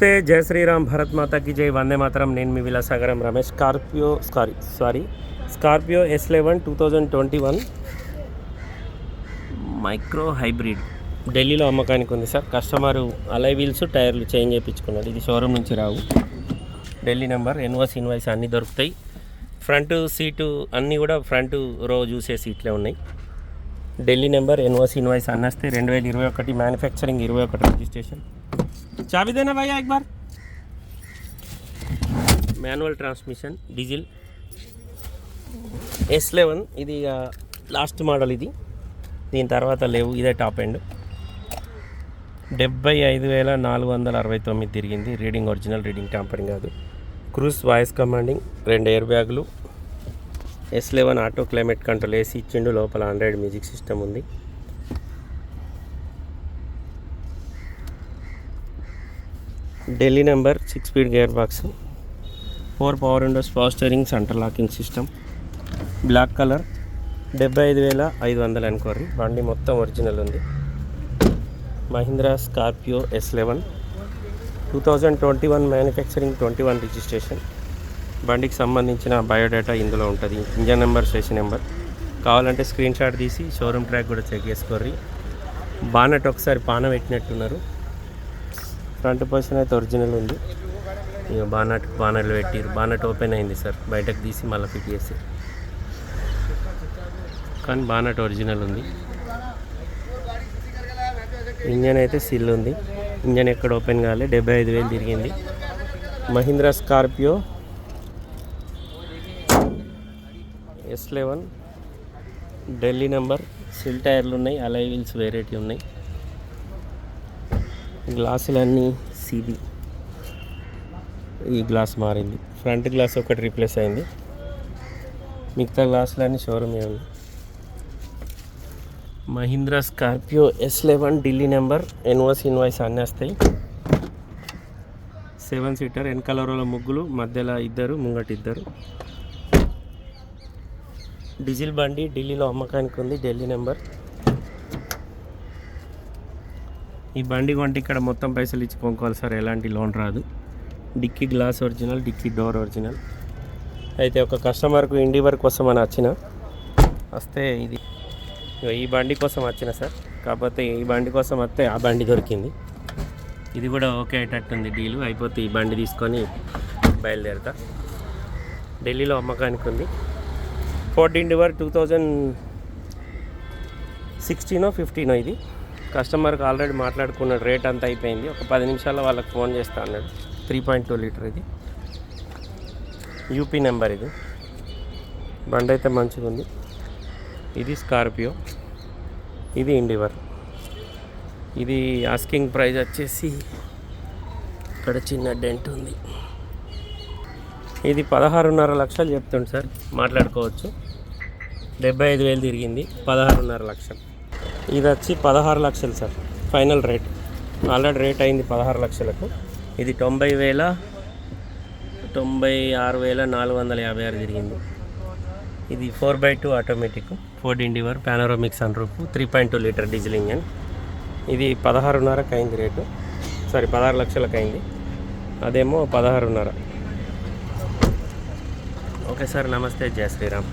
నమస్తే జయ శ్రీరామ్ భరత్ మాతాకి జై వందే మాతరం. నేను మీ Vilasagaram Ramesh. Scorpio sorry sorry Scorpio S eleven two thousand twenty one. Micro hybrid. ఢిల్లీలో అమ్మకానికి ఉంది సార్. కస్టమర్ అలై వీల్స్ టైర్లు చేంజ్ చేయించుకున్నాడు ఇది షోరూమ్ నుంచి రావు. ఢిల్లీ నెంబర్ ఎన్వాస్ ఇన్వాయిస్ అన్నీ దొరుకుతాయి. ఫ్రంట్ సీటు అన్నీ కూడా ఫ్రంట్ రో చూసే సీట్లే ఉన్నాయి. ఢిల్లీ నెంబర్ ఎన్ఓసి ఇన్వాయిస్ అన్నస్తే రెండు వేల ఇరవై ఒకటి మ్యానుఫ్యాక్చరింగ్ ఇరవై ఒకటి రిజిస్ట్రేషన్. चाबी देना భయ్యా एक बार। Manual transmission diesel S eleven ఇది లాస్ట్ మోడల్ ఇది. దీని తర్వాత లేవు ఇదే టాప్ ఎండ్ డెబ్బై ఐదు వేల నాలుగు వందల అరవై తొమ్మిది తిరిగింది. రీడింగ్ ఒరిజినల్ రీడింగ్ టాంపరింగ్ కాదు. క్రూజ్ వాయిస్ కమాండింగ్ రెండు ఎయిర్ బ్యాగులు S eleven auto climate control AC ఇచ్చిండు లోపల ఆండ్రాయిడ్ మ్యూజిక్ సిస్టమ్ ఉంది. Delhi number six speed gear box four power windows power steering centre locking system black colour డెబ్బై ఐదు వేల ఐదు వందలు అనుకోర్రి బండి మొత్తం ఒరిజినల్ ఉంది. Mahindra Scorpio S eleven two thousand twenty one manufacturing twenty one registration. బండికి సంబంధించిన బయోడేటా ఇందులో ఉంటుంది. Engine number station number. కావాలంటే స్క్రీన్ షాట్ తీసి షోరూమ్ ట్రాక్ కూడా చెక్ చేసుకోర్రి. బానట్ ఒకసారి పాన పెట్టినట్టున్నారు ఫ్రంట్ పోర్షన్ అయితే ఒరిజినల్ ఉంది. ఇక బానట్ బానట్లు పెట్టిరు బానట్ ఓపెన్ అయింది సార్. బయటకు తీసి మళ్ళీ ఫిట్ చేసి. కానీ బానట్ ఒరిజినల్ ఉంది. ఇంజన్ అయితే సిల్ ఉంది. ఇంజన్ ఎక్కడ ఓపెన్ కాలే. డెబ్బై ఐదు వేలు తిరిగింది. Mahindra Scorpio S eleven. Delhi number. సిల్ టైర్లు ఉన్నాయి. అలై వీల్స్ వెరైటీ ఉన్నాయి. గ్లాసులన్నీ సిబి ఈ గ్లాస్ మారింది. ఫ్రంట్ గ్లాస్ ఒకటి రీప్లేస్ అయింది. మిగతా గ్లాసులన్నీ షోరూమ్ ఉంది. Mahindra Scorpio S eleven Delhi number ఎన్వాస్ invoice అన్నీ వస్తాయి. సెవెన్ సీటర్ వెనకాల ముగ్గులు మధ్యలో ఇద్దరు ముంగటి ఇద్దరు. డీజిల్ బండి ఢిల్లీలో అమ్మకానికి ఉంది ఢిల్లీ నెంబర్. ఈ బండి కొంటే ఇక్కడ మొత్తం పైసలు ఇచ్చి కొనుక్కోవాలి సార్. ఎలాంటి లోన్ రాదు. Dickey glass original dickey door original. అయితే ఒక కస్టమర్కు ఇండివర్ కోసం అని వచ్చిన. వస్తే ఇది. ఈ బండి కోసం వచ్చిన సార్. కాకపోతే ఈ బండి కోసం వస్తే ఆ బండి దొరికింది. ఇది కూడా ఓకే అయ్యేటట్టుంది డీలు. అయిపోతే ఈ బండి తీసుకొని బయలుదేరుతా. ఢిల్లీలో అమ్మకానికి ఉంది. ఫోర్టీన్ డివర్ టూ థౌజండ్ సిక్స్టీనో ఫిఫ్టీనో ఇది. కస్టమర్కి ఆల్రెడీ మాట్లాడుకున్నాడు రేట్ అంతా అయిపోయింది. ఒక పది నిమిషాల్లో వాళ్ళకి ఫోన్ చేస్తా అన్నాడు. త్రీ పాయింట్ టూ లీటర్ ఇది. యూపీ నెంబర్ ఇది. బండి అయితే మంచిగా ఉంది. ఇది స్కార్పియో. ఇది ఇండివర్. ఇది ఆస్కింగ్ ప్రైస్ వచ్చేసి ఇక్కడ చిన్న డెంట్ ఉంది. ఇది పదహారున్నర లక్షలు చెప్తుంది సార్. మాట్లాడుకోవచ్చు. డెబ్బై ఐదు వేలు తిరిగింది. పదహారున్నర లక్షలు. ఇది వచ్చి పదహారు లక్షలు sir final rate. Already rate అయింది పదహారు లక్షలకు. ఇది తొంభై వేల తొంభై ఆరు వేల నాలుగు వందల యాభై ఆరు తిరిగింది. ఇది four by two automatic Ford Endeavour panoramic sun roof three point two litre diesel engine. ఇది పదహారున్నరకు అయింది రేటు. సారీ పదహారు లక్షలకు అయింది. అదేమో పదహారున్నర. ఓకే సార్ నమస్తే జయ శ్రీరామ్.